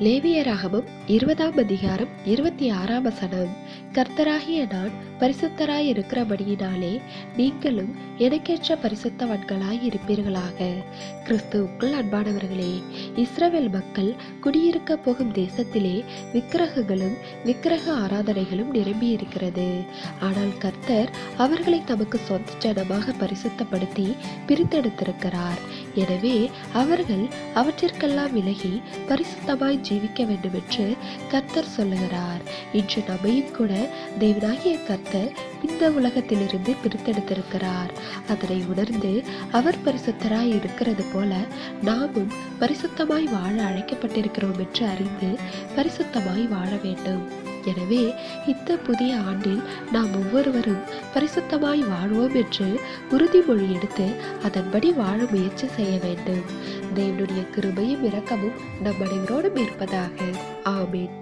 லேவியராகவும் இருபதாம் அதிகாரம் இருபத்தி ஆறாம் வசனம். கர்த்தராகிய நான் பரிசுத்தராய் இருக்கிறபடியினாலே நீங்களும் எனக்கேற்ற பரிசுத்தவன்களாய் இருப்பீர்களாக கிறிஸ்துவுக்குள் அன்பானவர்களே இஸ்ரவேல் மக்கள் குடியிருக்க போகும் தேசத்திலே விக்கிரகங்களும் விக்கிரக ஆராதனைகளும் நிரம்பி இருக்கிறது ஆனால் கர்த்தர் அவர்களை தமக்கு சொந்த ஜனமாக பரிசுத்தப்படுத்தி பிரித்தெடுத்திருக்கிறார். எனவே அவர்கள் அவற்றிற்கெல்லாம் விலகி பரிசுத்தமாய் ஜீவிக்க வேண்டும் என்று கர்த்தர் சொல்லுகிறார். இன்று நம்மையும் கூட தேவனாகிய கர்த்தர் இந்த உலகத்திலிருந்து பிரித்தெடுத்திருக்கிறார். அதனை உணர்ந்து அவர் பரிசுத்தராய் இருக்கிறது போல நாமும் பரிசுத்தமாய் வாழ அழைக்கப்பட்டிருக்கிறோம் என்று அறிந்து பரிசுத்தமாய் வாழ வேண்டும். எனவே இந்த புதிய ஆண்டில் நாம் ஒவ்வொருவரும் பரிசுத்தமாய் வாழ்வோம் என்று உறுதிமொழி எடுத்து அதன்படி வாழ முயற்சி செய்ய வேண்டும். தேவனுடைய கிருபையும் இரக்கமும் நம் அனைவரோடும் இருப்பதாக. ஆமீன்.